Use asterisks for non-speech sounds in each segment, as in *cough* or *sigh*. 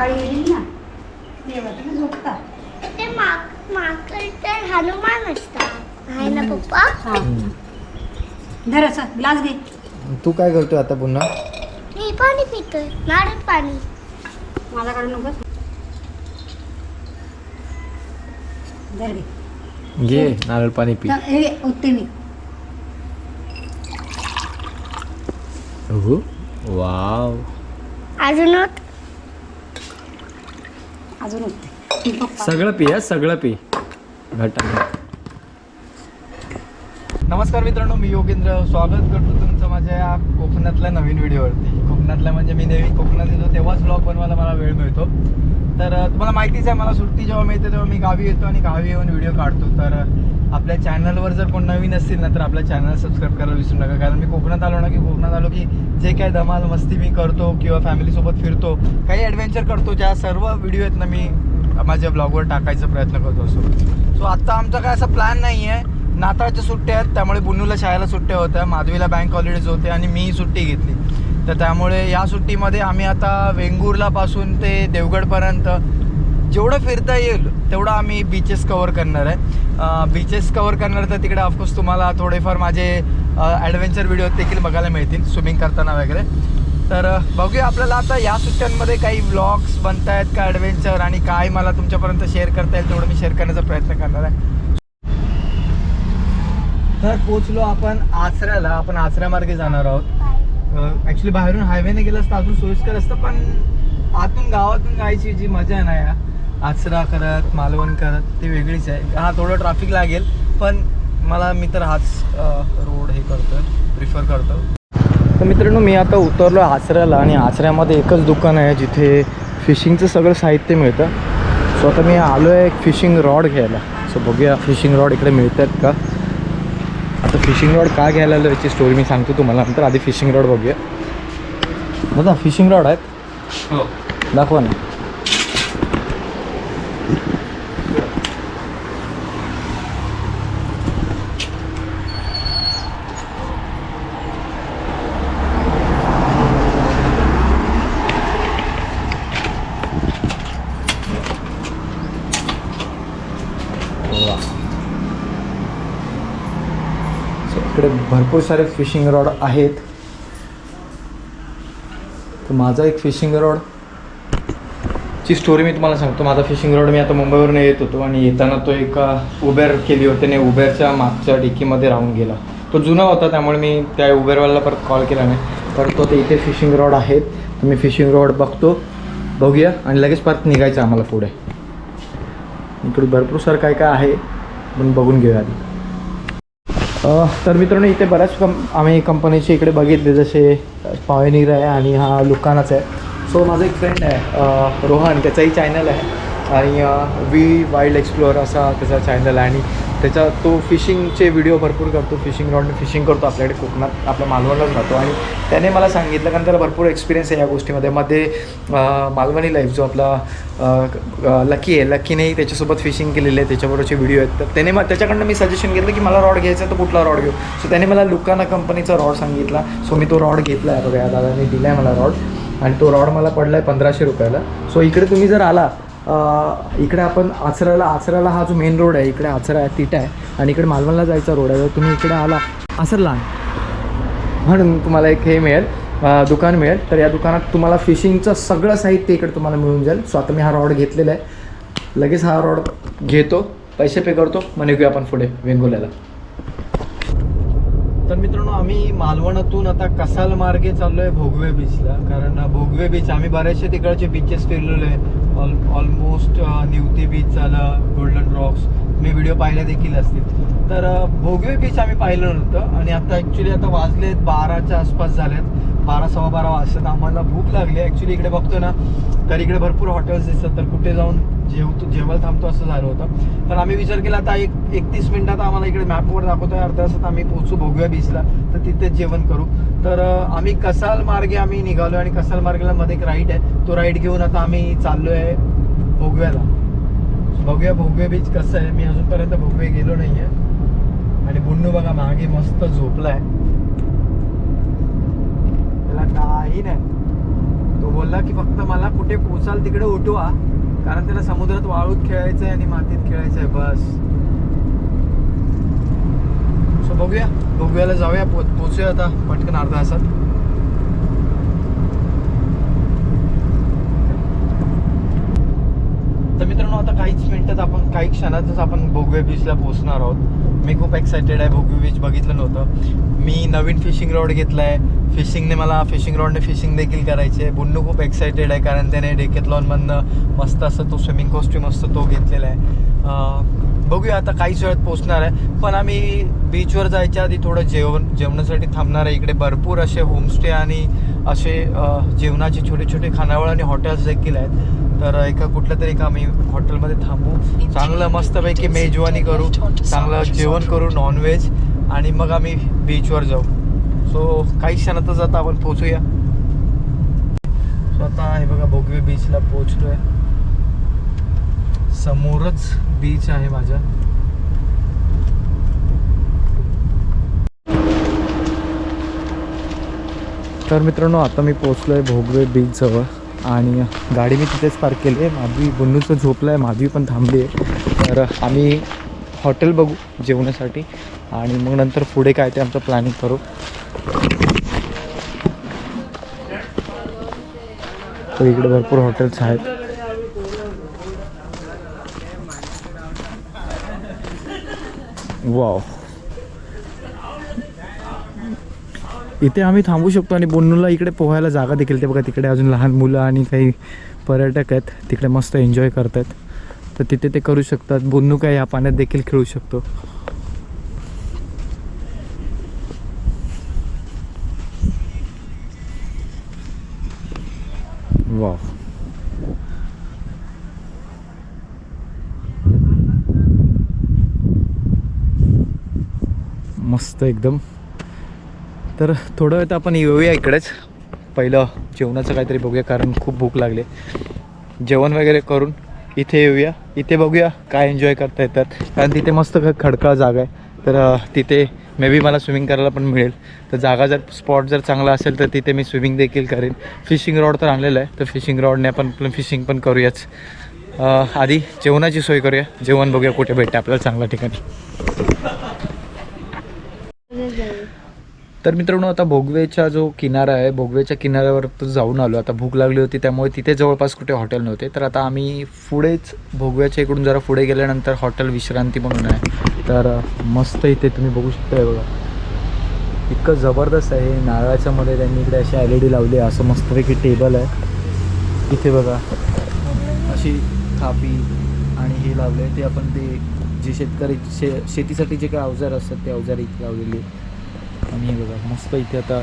सकाळी गेली ना तेव्हा तुम्ही झोपता ते माक माकड तर हनुमान असतात. आहे ना पप्पा? हा. धर असं ग्लास घे. तू काय करतोय आता पुन्हा? मी पाणी पितोय नारळ पाणी. माझ्याकडे नको धर घे. घे नारळ पाणी पी. तर हे उत्ते मी. वाव. अजून होत अजून सगळं पी हा सगळं पी. घटा. नमस्कार मित्रांनो मी योगेंद्र. स्वागत करतो तुमचं माझ्या या कोकणातल्या नवीन व्हिडिओवरती. कोकणातल्या म्हणजे मी नेहमी कोकणात येतो तेव्हाच ब्लॉग बनवायला मला वेळ मिळतो. तर तुम्हाला माहितीच आहे मला सुट्टी जेव्हा मिळते तेव्हा मी गावी येतो आणि गावी येऊन व्हिडिओ काढतो. तर आपल्या चॅनलवर जर कोण नवीन असतील ना तर आपल्या चॅनल सबस्क्राईब करायला विसरू नका. कारण मी कोकणात आलो ना की कोकणात आलो की जे काय धमाल मस्ती मी करतो किंवा फॅमिलीसोबत फिरतो काही ॲडव्हेंचर करतो ज्या सर्व व्हिडिओ आहेत ना मी माझ्या ब्लॉगवर टाकायचा प्रयत्न करतो असो. सो आत्ता आमचा काय असा प्लॅन नाही आहे. नाताळच्या सुट्ट्या आहेत त्यामुळे बुनूला शाळेला सुट्ट्या होत्या माधवीला बँक हॉलिडेज होते आणि मी सुट्टी घेतली. तर त्यामुळे या सुट्टीमध्ये आम्ही आता वेंगुर्ला पासून ते देवगडपर्यंत जेवढं फिरता येईल तेवढं आम्ही बीचेस कवर करणार आहे. बीचेस कवर करणार तर तिकडे ऑफकोर्स तुम्हाला थोडेफार माझे ॲडव्हेंचर व्हिडिओ देखील बघायला मिळतील स्विमिंग करताना वगैरे. तर बघूया आपल्याला आता या सुट्ट्यांमध्ये काही व्लॉग्स बनत आहेत का ॲडव्हेंचर आणि काय मला तुमच्यापर्यंत शेअर करता येईल तेवढं मी शेअर करण्याचा प्रयत्न करणार आहे. तर पोचलो आपण आचऱ्याला आपण आचऱ्यामार्गे जाणार आहोत. ॲक्च्युली बाहेरून हायवेने गेलं असतं अजून सोयीस्कर असतं पण आतून गावातून जायची जी मजा आहे ना या आचरा करत मालवण करत ती वेगळीच आहे. हा थोडं ट्रॅफिक लागेल पण मला मी तर हाच रोड हे करतो प्रिफर करतो तर मित्रांनो मी आता उतरलो आचऱ्याला आणि आचऱ्यामध्ये एकच दुकान आहे जिथे फिशिंगचं सगळं साहित्य मिळतं. सो आता मी आलो आहे एक फिशिंग रॉड घ्यायला. सो बघूया फिशिंग रॉड इकडे मिळतात का? आता फिशिंग रॉड का घ्यायला आलो याची स्टोरी मी सांगतो तुम्हाला. नंतर आधी फिशिंग रॉड बघूया. दादा फिशिंग रॉड आहेत. हो. दाखवा ना वा. So, इकडे भरपूर सारे फिशिंग रॉड आहेत. तर माझा एक फिशिंग रॉड ची स्टोरी मी तुम्हाला सांगतो. माझा फिशिंग रॉड मी आता मुंबईवरून येत होतो आणि येताना तो एका उबेर केली होती आणि उबेरच्या मागच्या डिकीमध्ये राहून गेला. तो जुना होता त्यामुळे मी त्या उबेरवाल्याला परत कॉल केला नाही. परत तो इथे फिशिंग रॉड आहेत. तर मी फिशिंग रॉड बघतो. बघूया आणि लगेच परत निघायचं आम्हाला पुढे. इकडे भरपूर सर काय काय आहे पण बघून घेऊया आधी. तर मित्रांनो इथे बऱ्याच कं आम्ही कंपनीचे इकडे बघितले जसे पॉयनीर आहे आणि हा लुकानाच आहे. सो माझा एक फ्रेंड आहे रोहन त्याचाही चॅनल आहे. आणि वी वाईल्ड एक्सप्लोअर असा त्याचा चॅनल आहे. आणि त्याचा तो फिशिंगचे व्हिडिओ भरपूर करतो फिशिंग रॉडने फिशिंग करतो आपल्याकडे कोकणात आपल्या मालवणलाच राहतो. आणि त्याने मला सांगितलं कारण त्याला भरपूर एक्सपिरियन्स आहे या गोष्टीमध्ये. मध्ये मालवणी लाईफ जो आपला लकी आहे. लकीनेही त्याच्यासोबत फिशिंग केलेली आहे त्याच्याबरोबरचे व्हिडिओ आहेत. तर त्याने मग त्याच्याकडनं मी सजेशन घेतलं की मला रॉड घ्यायचा आहे, तर कुठला रॉड घेऊ? सो त्याने मला लुकाना कंपनीचा रॉड सांगितला. सो मी तो रॉड घेतला. आहे बघा या दादाने दिला आहे मला रॉड आणि तो रॉड मला पडला आहे पंधराशे रुपयाला. सो इकडे तुम्ही जर आला इकडे आपण आचऱ्याला आचऱ्याला हा जो मेन रोड आहे इकडे आचरा आहे तिटा आहे आणि इकडे मालवणला जायचा रोड आहे. जर तुम्ही इकडे आला आसरला म्हणून तुम्हाला एक हे मिळेल दुकान मिळेल. तर या दुकानात तुम्हाला फिशिंगचं सगळं साहित्य इकडे तुम्हाला मिळून जाईल. सो आता मी हा रॉड घेतलेला आहे. लगेच हा रॉड घेतो पैसे पे करतो. मग निघूया आपण पुढे वेंगोल्याला तर मित्रांनो आम्ही मालवणातून आता कसाल मार्गे चाललो आहे भोगवे बीचला कारण भोगवे बीच आम्ही बरेचसे तिकडचे बीचेस फिरलेलो आहे. ऑल ऑलमोस्ट निवती बीच झालं गोल्डन रॉक्स मी व्हिडिओ पाहिले देखील असतील. तर uh, भोगवे बीच आम्ही पाहिलं नव्हतं आणि आता ॲक्च्युली आता वाजलेत बाराच्या आसपास झालेत. बारा सव्वा बारा वाजतात. आम्हाला भूक लागली ॲक्च्युली इकडे बघतो ना तर इकडे भरपूर हॉटेल्स दिसतात. तर कुठे जाऊन जेवतो जेवायला थांबतो असं झालं होतं. तर आम्ही विचार केला आता एक एकतीस मिनटात आम्हाला इकडे मॅपवर दाखवतो अर्ध्या तासात आम्ही पोहोचू भोगव्या बीचला तर तिथेच जेवण करू. तर आम्ही कसाल मार्गे आम्ही निघालो आणि कसाल मार्गेला मध्ये एक राईड आहे. तो राईड घेऊन आता आम्ही चाललो आहे भोगव्याला. बघूया भोगवे बीच कसं आहे? मी अजूनपर्यंत भोगवे गेलो नाही आहे आणि बुन्नू बघा मागे मस्त झोपलाय. त्याला काही नाही. तो बोलला की फक्त मला कुठे पोचाल तिकडे उठवा. कारण त्याला समुद्रात वाळूत खेळायचं आहे आणि मातीत खेळायचं आहे बस. बघूया बघूयाला जाऊया पो पोचूया आता पटकन अर्धा तासात. तर मित्रांनो आता काहीच मिनिटात आपण काही क्षणातच आपण भोगवे बीचला पोहोचणार आहोत. मी खूप एक्सायटेड आहे भोगवे बीच बघितलं नव्हतं. मी नवीन फिशिंग रॉड घेतला आहे फिशिंगने मला फिशिंग रॉडने फिशिंग देखील करायची. आहे बुन्नू खूप एक्सायटेड आहे कारण त्याने डेकेथलॉनमधनं मस्त असं तो स्विमिंग कॉस्ट्यूम असतो तो घेतलेला आहे. बघूया आता काहीच वेळात पोचणार आहे. पण आम्ही बीचवर जायच्या आधी थोडं जेवण जेवणासाठी थांबणार आहे. इकडे भरपूर असे होमस्टे आणि असे जेवणाचे छोटे छोटे खानावळ आणि हॉटेल्स देखील आहेत. तर एका कुठल्या तरी एका आम्ही हॉटेलमध्ये थांबू. चांगलं मस्तपैकी मेजवानी करू. चांगलं जेवण करू नॉनव्हेज आणि मग आम्ही बीचवर जाऊ. सो काही क्षणातच आता आपण पोचूया. सो आता हे बघा बोगवे बीचला पोचलोय. समोरच बीच आहे माझ्या. तर मित्रांनो आता मी पोचलो आहे भोगवे बीचजवळ आणि गाडी मी तिथेच पार्क केली आहे माधवी बुन्नूचं झोपलं आहे माधवी पण थांबली आहे तर आम्ही हॉटेल बघू जेवणासाठी आणि मग नंतर पुढे काय ते आमचं प्लॅनिंग करू. तर इकडे भरपूर हॉटेल्स आहेत. वाव इथे आम्ही थांबू शकतो आणि बोन्नूला इकडे पोहायला जागा देखील ते बघा तिकडे अजून लहान मुलं आणि काही पर्यटक आहेत तिकडे मस्त एन्जॉय करतात. तर तिथे ते करू शकतात. बोन्नू काय या पाण्यात देखील खेळू शकतो. मस्त एकदम. तर थोडं वेळ तर आपण येऊया इकडेच. पहिलं जेवणाचं काहीतरी बघूया कारण खूप भूक लागली. जेवण वगैरे करून इथे येऊया. इथे बघूया काय एन्जॉय करता येतात. कारण तिथे मस्त ख- खडकाळ जागा आहे. तर तिथे मे बी मला स्विमिंग करायला पण मिळेल. तर जागा जर स्पॉट जर चांगला असेल तर तिथे मी स्विमिंग देखील करेन. फिशिंग रॉड तर आणलेलं आहे. तर फिशिंग रॉडने आपण आपलं फिशिंग पण करूयाच. आधी जेवणाची सोय करूया. जेवण बघूया कुठे भेटते आपल्याला चांगल्या ठिकाणी. तर मित्रांनो आता भोगवेचा जो किनारा आहे भोगवेच्या किनाऱ्यावर जाऊन आलो. आता भूक लागली होती त्यामुळे तिथे जवळपास कुठे हॉटेल नव्हते. तर आता आम्ही पुढेच भोगव्याच्या इकडून जरा पुढे गेल्यानंतर हॉटेल विश्रांती म्हणून आहे. तर मस्त इथे तुम्ही बघू शकता बघा. इतकं जबरदस्त आहे. नारळाच्या मध्ये त्यांनी इकडे अशी एल ई डी लावली आहे. असं मस्तपैकी टेबल आहे. इथे बघा. अशी थापी आणि हे लावले ते आपण ते जे शेतकरी शे शेतीसाठी जे काही अवजार असतात ते अवजार इथे लावलेली आणि हे बघा मस्त इथे आता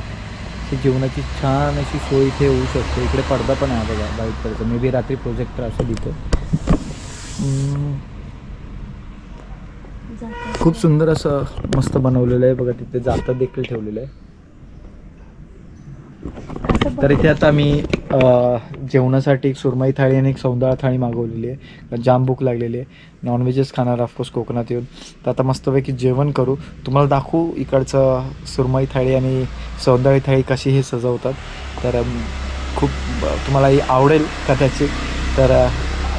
जेवणाची छान अशी सोय इथे होऊ शकते. इकडे पडदा पण आहे बघा बाईक करायचा मे बी रात्री प्रोजेक्टर असेल इथे. खूप सुंदर असं मस्त बनवलेलं आहे बघा तिथे जाता देखील ठेवलेलं आहे. तर इथे आता मी जेवणासाठी एक सुरमई थाळी आणि एक सौंदाळा थाळी मागवलेली आहे. जाम भूक लागलेली आहे. नॉनव्हेजच खाणार ऑफकोर्स कोकणात येऊन. तर आता मस्तपैकी जेवण करू. तुम्हाला दाखवू इकडचं सुरमई थाळी आणि सौंदाळी थाळी कशी हे सजवतात. तर खूप तुम्हाला ही आवडेल कदाचित. तर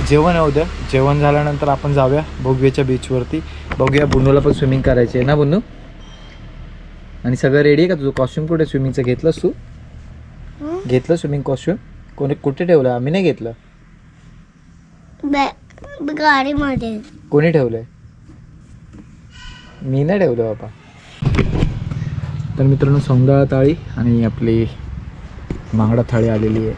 जेवण येऊ द्या. जेवण झाल्यानंतर आपण जाऊया भोगवेच्या बीचवरती बघूया बुन्नूला पण स्विमिंग करायची आहे ना बुन्नू? आणि सगळं रेडी आहे का तुझं? कॉस्ट्युम कुठे स्विमिंगचं घेतलंस तू? घेतलं स्विमिंग कॉस्ट्युम कोणी कुठे ठेवलं? आम्ही नाही घेतलं. बॅ- गाडीमध्ये. कोणी ठेवलंय? मी नाही ठेवलं बाबा. तर मित्रांनो सौंदाळा थाळी आणि आपली बांगडा थाळी आलेली आहे.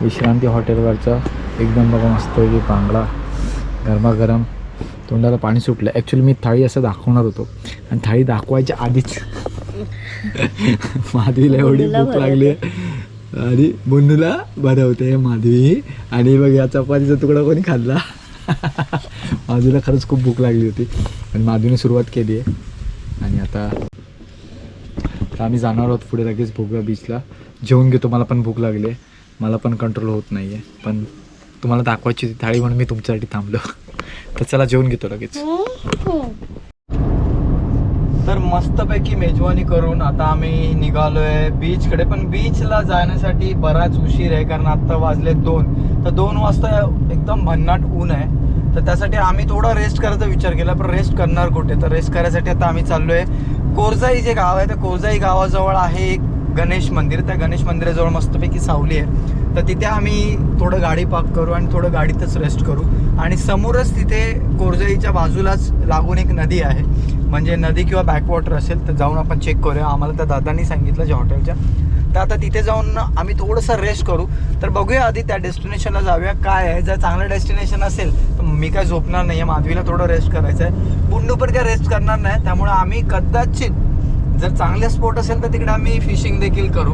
विश्रांती हॉटेलवरचा. एकदम बघा मस्त की बांगडा. गरमागरम. तोंडाला पाणी सुटलं. ॲक्च्युली मी थाळी असं दाखवणार होतो. आणि थाळी दाखवायच्या आधीच. *laughs* माधवीला एवढी भूक लागली आणि मुन्नूला बरं माधवी आणि बघ या चपातीचा तुकडा कोणी खाल्ला? *laughs* माधवीला खरंच खूप भूक लागली होती. आणि माधवीने सुरुवात केली आहे. आणि आता तर आम्ही जाणार आहोत पुढे लगेच भोगव्या बीचला जेवून घेतो मला पण भूक लागली आहे. मला पण कंट्रोल होत नाही आहे पण तुम्हाला दाखवायची होती थाळी म्हणून मी तुमच्यासाठी थांबलो. *laughs* तर चला जेवून घेतो लगेच. हो, हो. तर मस्तपैकी मेजवानी करून आता आम्ही निघालोय बीचकडे पण बीचला जाण्यासाठी बराच उशीर आहे कारण आता वाजले दोन. तर दोन वाजता एकदम भन्नाट ऊन आहे. तर त्यासाठी आम्ही थोडा रेस्ट करायचा विचार केला पण रेस्ट करणार कुठे? तर रेस्ट करायसाठी आता आम्ही चाललोय कोरजाई जे गाव आहे त्या कोरजाई गावाजवळ आहे एक गणेश मंदिर. त्या गणेश मंदिराजवळ मस्तपैकी सावली आहे. तर तिथे आम्ही थोडं गाडी पार्क करू आणि थोडं गाडीतच रेस्ट करू. आणि समोरच तिथे कोरजाईच्या बाजूलाच लागून एक नदी आहे. म्हणजे नदी किंवा बॅकवॉटर असेल तर जाऊन आपण चेक करूया. आम्हाला त्या दादांनी सांगितलं ज्या हॉटेलच्या तर आता तिथे जाऊन आम्ही थोडंसं रेस्ट करू. तर बघूया आधी त्या डेस्टिनेशनला जाऊया. काय आहे? जर चांगलं डेस्टिनेशन असेल तर मी काय झोपणार नाही आहे माधवीला थोडं रेस्ट करायचं आहे बुंडू पण काय रेस्ट करणार नाही. त्यामुळे आम्ही कदाचित जर चांगले स्पॉट असेल तर तिकडे आम्ही फिशिंग देखील करू.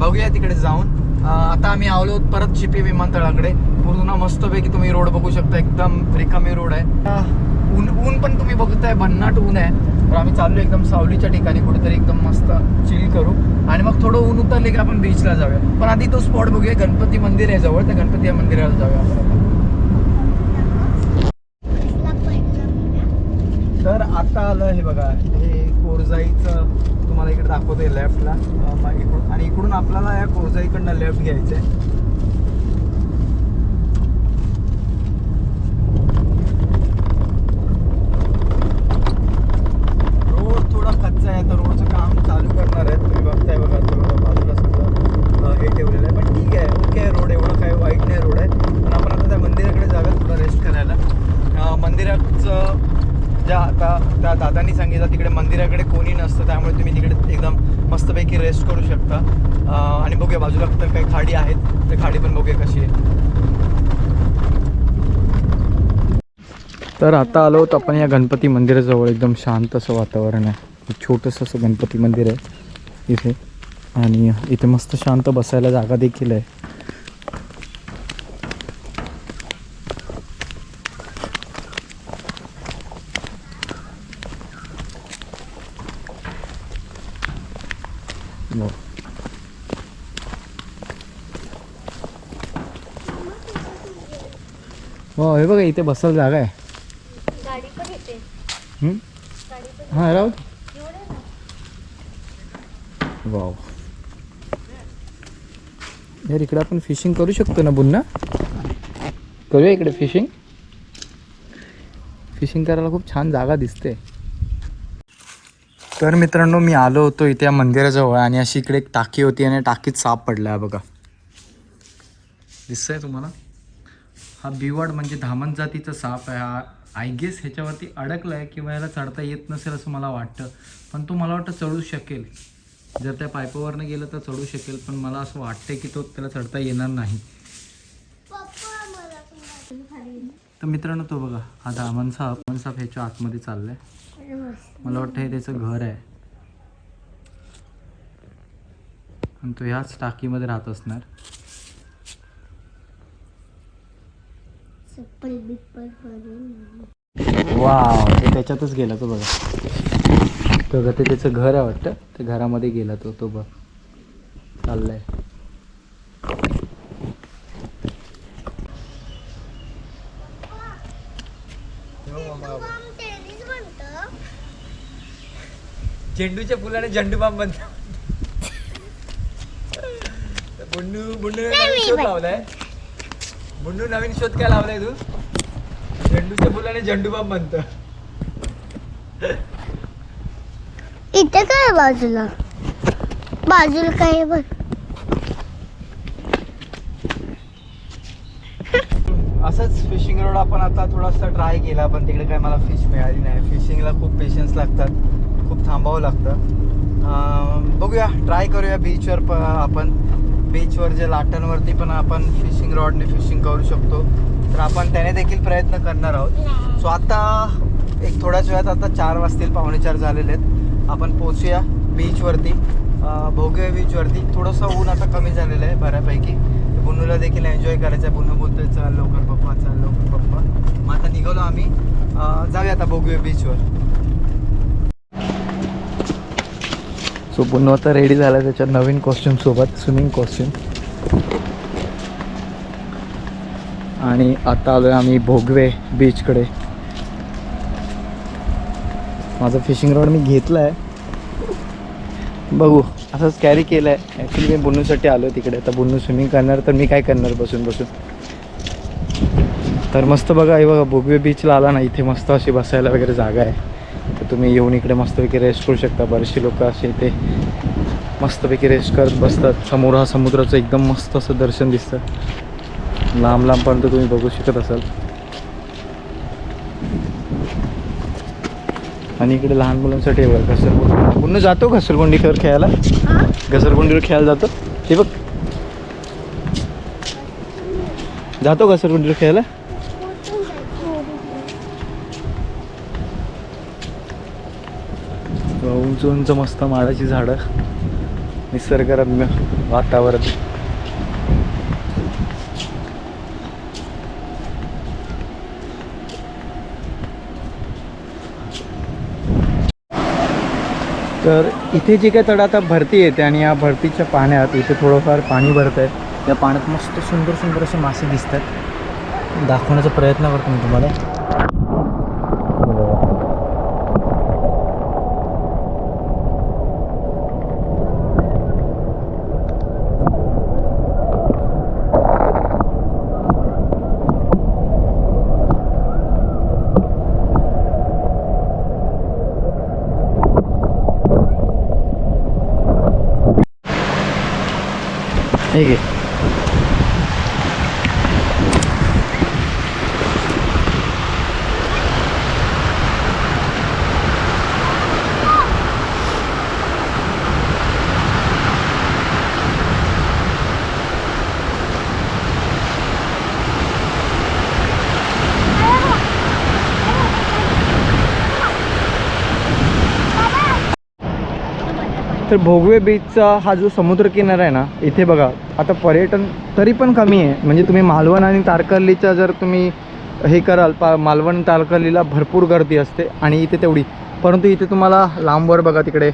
बघूया तिकडे जाऊन. आता आम्ही आलो परत चिपी विमानतळाकडे. पूर्ण मस्तपैकी तुम्ही रोड बघू शकता. एकदम रिकामी रोड आहे. ऊन ऊन पण तुम्ही बघताय भन्नाट ऊन आहे. तर आम्ही चाललो एकदम सावलीच्या ठिकाणी कुठेतरी एकदम मस्त चिल करू. आणि मग थोडं ऊन उतरले की आपण बीचला जाऊया. पण आधी तो स्पॉट बघूया गणपती मंदिर आहे जवळ त्या गणपती मंदिराला जाऊया आपण तर आता आलं हे बघा हे कोरजाईचं तुम्हाला इकडे दाखवते लेफ्टला मग इकडून आणि इकडून आपल्याला या कोरजाईकडनं लेफ्ट घ्यायचं आहे थोडा कच्चा आहे तर रोडचं काम चालू करणार आहे तुम्ही बघताय बघा तो बाजूला सगळं अं, हे ठेवलेलं आहे पण ठीक आहे ओके आहे रोड एवढं काही वाईट नाही रोड आहे पण आपण आता त्या मंदिराकडे जाऊया थोडं रेस्ट करायला अं, मंदिराचं ज्या आता त्या दादांनी सांगितलं तिकडे मंदिराकडे कोणी नसतं त्यामुळे तुम्ही तिकडे एकदम मस्तपैकी रेस्ट करू शकता अं, आणि बघूया बाजूला तर काही खाडी आहेत ते खाडी पण बघूया कशी आहे तर आता आलो होतो आपण या गणपती मंदिराजवळ. एकदम शांत असं वातावरण आहे. छोटंसं असं गणपती मंदिर आहे इथे. आणि इथे मस्त शांत बसायला जागा देखील आहे. हो हे बघा इथे बसायला जागा आहे गाडी पण येते हम्म? गाडी पण हां राहू वाव. यार इकडे आपण फिशिंग करू शकतो ना बुन्ना? करूया इकडे फिशिंग फिशिंग करायला खूप छान जागा दिसते. तर मित्रांनो मी आलो होतो इथे या मंदिराजवळ आणि अशी इकडे एक टाकी होती आणि टाकीत साप पडला आहे बघा. दिसतंय तुम्हाला? हा बिवड म्हणजे धामण जातीचा साप आहे. हा आय गेस ह्याच्यावरती अडकला आहे किंवा याला चढता येत नसेल असं मला वाटतं. पण तो मला वाटतं चढू शकेल. जर त्या पायपावरनं गेलं तर चढू शकेल पण मला असं वाटतंय की तो त्याला चढता येणार नाही. तर मित्रांनो तो बघा हा धामण साप धामण साप ह्याच्या आतमध्ये चाललाय. मला वाटतं हे त्याचं घर आहे. आणि तो ह्याच टाकीमध्ये राहत असणार. चप्पल बिप्पल वाव ते त्याच्यातच गेला तो बघा. तो बघा ते त्याचं घर आहे वाटतं. ते घरामध्ये गेला तो तो बघ. चाललाय. झेंडूच्या फुलाने झेंडू बाम बनतो. *laughs* बुंडू मी शोध. लावलाय. बुंडू नवीन शोध काय लावलाय तू? झेंडूच्या फुलाने झेंडू बाम बनतं. इथे काय बाजूला? बाजूला काय बघ असंच फिशिंग रोड आपण आता थोडासा ट्राय केला पण तिकडे काय मला फिश मिळाली नाही. फिशिंगला खूप पेशन्स लागतात. खूप थांबावं लागतं. अं, बघूया ट्राय करूया बीचवर प आपण. बीचवर जे लाटांवरती पण आपण फिशिंग रॉडने फिशिंग करू शकतो. तर आपण त्याने देखील प्रयत्न करणार आहोत. सो आता एक थोड्याच वेळात आता चार वाजतील पावणे चार झालेले आहेत. आपण पोचूया बीचवरती भोगव्या भोगे बीचवरती थोडंसं ऊन आता कमी झालेलं आहे बऱ्यापैकी. बुन्नूला देखील एन्जॉय करायचं आहे बुन्नू बोलतोय चल लवकर पप्पा चल लवकर पप्पा. मग आता निघालो आम्ही. जाऊया आता भोगव्या बीचवर सो पुन्हा आता रेडी झाला त्याच्या नवीन कॉस्ट्युमसोबत स्विमिंग कॉस्ट्युम आणि आता आलो आहे आम्ही भोगवे बीचकडे माझं फिशिंग रॉड मी घेतला आहे बघू असंच कॅरी केलं आहे ॲक्च्युली मी बुन्नूसाठी आलो तिकडे. आता बुन्नू स्विमिंग करणार तर मी काय करणार बसून बसून? तर मस्त बघा हे बघा भोगवे बीचला आला ना इथे मस्त अशी बसायला वगैरे जागा आहे. तर तुम्ही येऊन इकडे मस्तपैकी रेस्ट करू शकता. बरेचसे लोक असे इथे मस्तपैकी रेस्ट करत बसतात. समोर हा समुद्राचं एकदम मस्त असं दर्शन दिसतं. लांब लांबपर्यंत तुम्ही बघू शकत असाल. आणि इकडे लहान मुलांसाठी आहे बघा घसरगुंडी. पुन्हा जातो घसरगुंडीवर खेळायला? घसरगुंडीवर खेळायला जातो? हे बघ. जातो घसरगुंडीवर खेळायला? उंच उंच मस्त माडाची झाडं निसर्गरम्य वातावरण. तर इथे जी काय तड आता भरती येते आणि या भरतीच्या पाण्यात इथे थोडंफार पाणी भरत आहे या पाण्यात मस्त सुंदर सुंदर असे मासे दिसतात. दाखवण्याचा प्रयत्न करतो मी तुम्हाला. ಹೇಗೆ तर भोगवे बीचचा हा जो समुद्रकिनारा आहे ना इथे बघा आता पर्यटन तरी पण कमी आहे. म्हणजे तुम्ही मालवण आणि तारकर्लीचा जर तुम्ही हे कराल पा मालवण तारकर्लीला भरपूर गर्दी असते आणि इथे तेवढी. परंतु इथे तुम्हाला लांबवर बघा तिकडे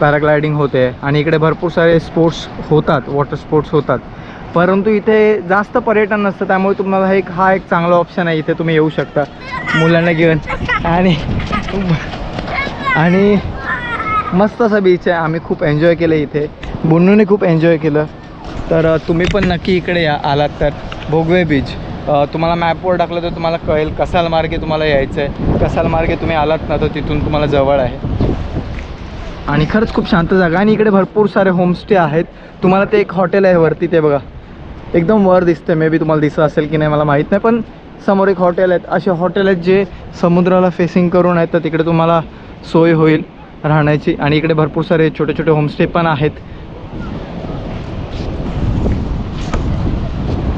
पॅराग्लायडिंग होते आणि इकडे भरपूर सारे स्पोर्ट्स होतात वॉटर स्पोर्ट्स होतात. परंतु इथे जास्त पर्यटन नसतं त्यामुळे तुम्हाला एक हा एक चांगला ऑप्शन आहे इथे तुम्ही येऊ शकता. मुलांना घेऊन. आणि आणि मस्त असं बीच आहे. आम्ही खूप एन्जॉय केलं इथे. बुन्नूने खूप एन्जॉय केलं. तर तुम्ही पण नक्की इकडे या आलात तर. भोगवे बीच तुम्हाला मॅपवर टाकलं तर तुम्हाला कळेल कसाल मार्गे तुम्हाला यायचं आहे. कसाल मार्गे तुम्ही आलात ना तर तिथून तुम्हाला जवळ आहे. आणि खरंच खूप शांत जागा आणि इकडे भरपूर सारे होमस्टे आहेत. तुम्हाला ते एक हॉटेल आहे वरती ते बघा. एकदम वर दिसते मे बी तुम्हाला दिसत असेल की नाही मला माहीत नाही. पण समोर एक हॉटेल आहेत. असे हॉटेल आहेत जे समुद्राला फेसिंग करून आहेत तर तिकडे तुम्हाला सोय होईल. राहण्याची आणि इकडे भरपूर सारे छोटे छोटे होमस्टे पण आहेत.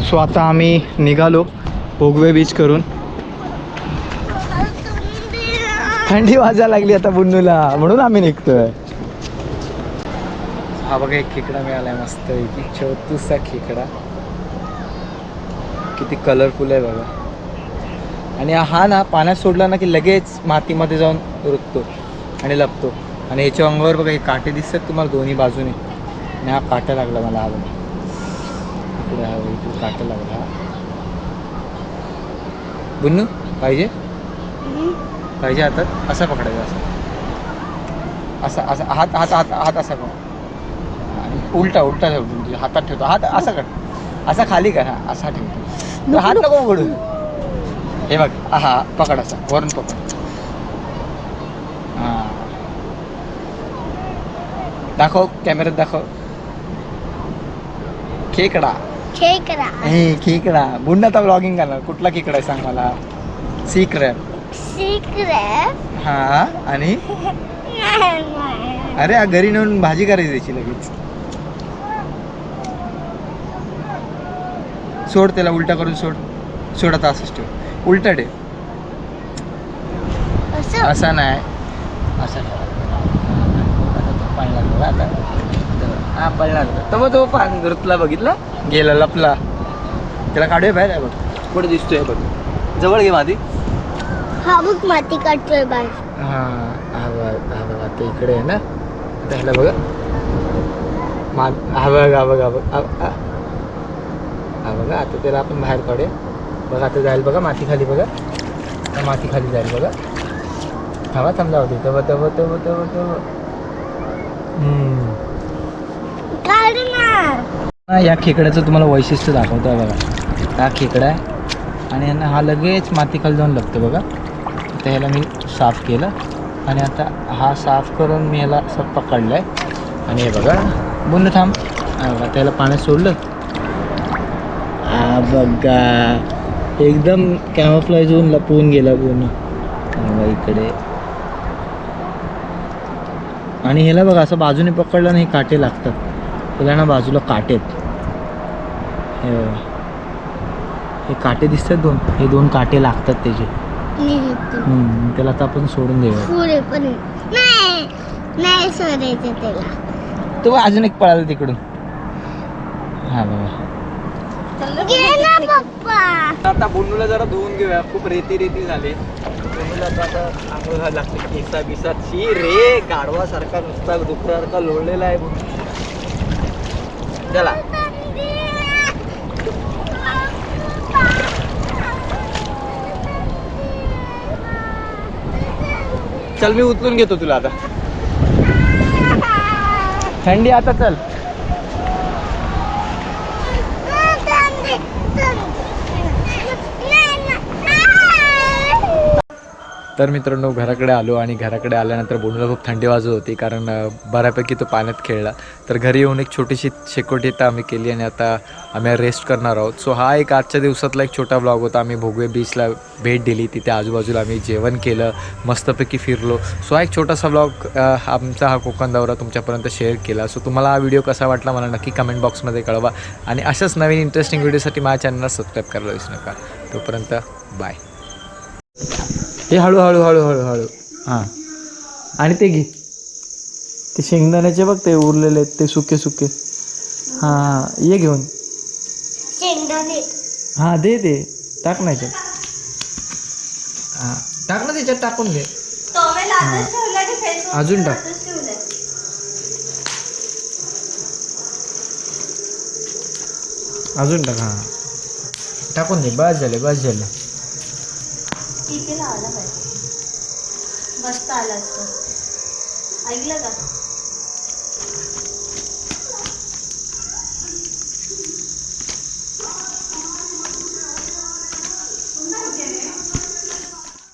सो आता आम्ही निघालो भोगवे बीच करून. थंडी वाजायला लागली आता बुन्नूला. म्हणून आम्ही निघतोय. हा बघा एक खेकडा मिळालाय मस्त की छोटूसा खेकडा. किती कलरफुल आहे बघा. आणि हा ना पाण्यात सोडला ना की लगेच मातीमध्ये जाऊन रुततो. आणि लपतो. आणि याच्या अंगावर बघा हे काटे दिसतात तुम्हाला दोन्ही बाजूने. आणि हा काटा लागला मला हा इकडे हा इकडे काटा लागला हा. बुन्नू पाहिजे? पाहिजे हातात? असा पकडायचा असा. असा असा हात हात हात हात असा कर आणि उलटा उलटा ठेवतो म्हणजे हातात ठेवतो. हात असा कर. असा खाली कर. हा असा ठेवतो हात नको उघडू. हे बघ हा पकड असा. वरून पकड. दाखव कॅमेऱ्यात दाखव. खेकडा. खेकडा. हे खेकडा. बुंड आता ब्लॉगिंग करणार. कुठला खेकडा आहे सांग मला. सिक्रेट सिक्रेट हा आणि? *laughs* अरे घरी नेऊन भाजी करायची त्याची लगेच. सोड त्याला उलटा करून सोड. सोड आता असंच ठेव. उलटा ठेव. असं? असा नाही. असा ठेव आता तो पडला बघा आता हा तर मग तो पान रुतला बघितला. गेला लपला. त्याला काढूया बाहेर आहे बघ. कुठे दिसतोय बघ. जवळ घे मादी हा बघ माती काढतोय बाय हा हा बघ हा बघ आता इकडे आहे ना. आता ह्याला बघा. मा हा बघ हा बघ हा बघ हा बघा आता त्याला आपण बाहेर काढूया. बघा आता जाईल बघा माती खाली बघा. माती खाली जाईल बघा. थांबा थांबला होती तेव्हा तेव्हा तेव्हा तेव्हा हम्म. काढणार. या खेकड्याचं तुम्हाला वैशिष्ट्य दाखवतो बघा. हा खेकडा आहे. आणि यांना हा लगेच मातीखाली जाऊन लागतो बघा. तर ह्याला मी साफ केलं. आणि आता हा साफ करून मी ह्याला असं पकडला आहे आणि हे बघा बोल थांब. बघा त्याला पाण्यात सोडलं. हा बघा एकदम कॅमोफ्लाईज होऊन लपवून गेला पूर्ण. इकडे आणि ह्याला बघा असं बाजूने पकडलं ना हे काटे लागतात. त्याला ना बाजूला काटे आहेत. हे हे काटे दिसतात दोन. हे दोन काटे लागतात त्याचे. त्याला आता आपण सोडून देऊया. नाही नाही तो अजून एक पळाला तिकडून. हा बाबा आता बोंडूला जरा धुवून घेऊया. खूप रेती रेती झाले. बोंडूला तर आता आंघोळ घालायला लागते. केसा बिसा ची रे गाढवासारखा नुसता डुकरासारखा लोळलेला आहे चला. चल मी उचलून घेतो तुला आता. थंडी आता चल. तर मित्रांनो घराकडे आलो आणि घराकडे आल्यानंतर बोनूला खूप थंडी वाजत होती कारण बऱ्यापैकी तो पाण्यात खेळला. तर घरी येऊन एक छोटीशी शेकोटी तर आम्ही केली आणि आता आम्ही रेस्ट करणार आहोत. सो हा एक आजच्या दिवसातला एक छोटा ब्लॉग होता. आम्ही भोगवे बीचला भेट दिली. तिथे आजूबाजूला आम्ही जेवण केलं मस्तपैकी फिरलो. सो हा एक छोटासा ब्लॉग आमचा हा कोकण दौरा तुमच्यापर्यंत शेअर केला. सो तुम्हाला हा व्हिडिओ कसा वाटला मला नक्की कमेंट बॉक्समध्ये कळवा. आणि अशाच नवीन इंटरेस्टिंग व्हिडिओसाठी माझ्या चॅनलला सबस्क्राईब करायला विसरू नका. तोपर्यंत बाय हे हळू हळू हळू हळू हळू. हां. आणि ते घे. ते शेंगदाण्याचे बघ ते उरलेले आहेत ते सुके सुके. हां ये घेऊन. शेंगदाणे. हां दे दे. टाक ना याच्यात. हां. टाक ना त्याच्यात टाकून घे. अजून टाक. अजून टाक हां. टाकून दे. बस झाले बस झाले. मस्त आला असतो ऐकलं का?